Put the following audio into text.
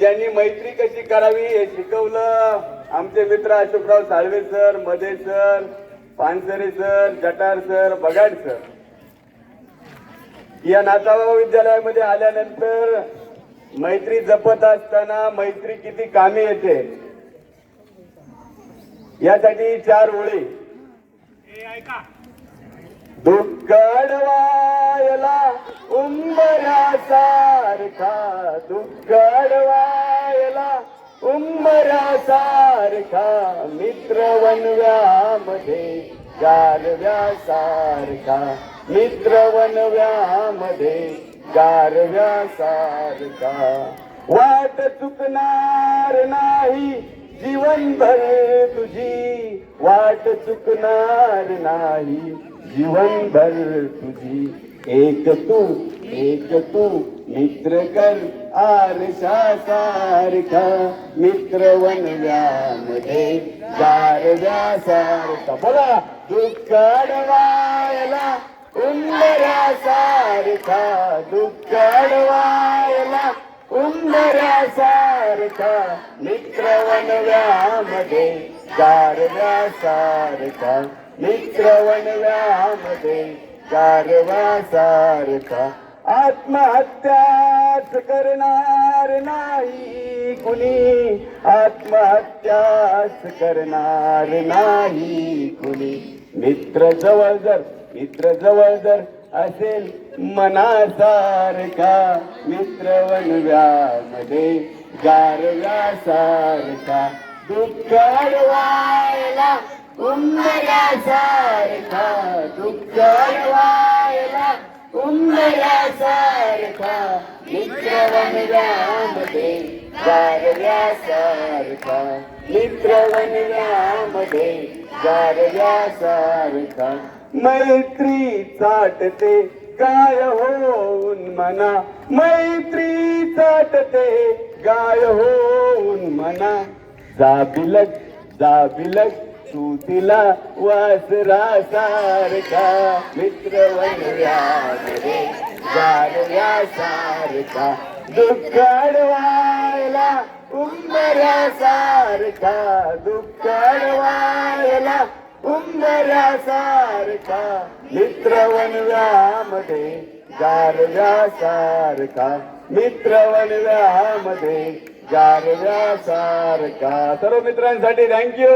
ज्यांनी मैत्री कशी करावी हे शिकवलं. आमचे मित्र अशोकराव साळवे सर मधे sir Pansare sir Jatar sir Bagad sir. या नाताबा विद्यालयामध्ये आल्यानंतर मैत्री जपत असताना मैत्री किती कामी येते. यासाठी चार ओळी. दुःखडवायला उंबऱ्यासारखा दुःख सारखा मित्र वनव्यामध्ये गारव्यासारखा मित्र वनव्यामध्ये गारव्यासारखा. वाट चुकणार नाही जीवनभर तुझी. वाट चुकणार नाही जीवनभर तुझी. एक तू एक तू मित्र कर आरशासारखा मित्र वनव्यामध्ये गारव्यासारखा बोला दुःख अडवायला उंबऱ्यासारखा दुःख अडवायला उंबऱ्यासारखा मित्र वनव्यामध्ये गारव्यासारखा मित्र वनव्यामध्ये गारवासारखा आत्महत्याच करणार नाही कुणी. आत्महत्याच करणार नाही कुणी. मित्र जवळ जर मित्र जवळ जर असेल मनासारखा मित्र वनव्यामध्ये गारव्यासारखा दुःख अडवायला उंबऱ्यासारखा दुःख उंबऱ्यासारखा मित्र वनव्यामध्ये गारव्यासारखा मित्र वनव्यामध्ये गारव्यासारखा मैत्री चाटते गाय होऊन मना मैत्री चाटते गाय होऊन मना जाबिलक जाबिलक. तू तिला वासरासारखा मित्र वनव्यामध्ये सारखा. दुःख अडवायला उंबऱ्यासारखा दुःख अडवायला उंबऱ्यासारखा मित्र वनव्यामध्ये गारव्यासारखा मित्र वनव्यामध्ये गारव्यासारखा सर्व मित्रांसाठी थँक्यू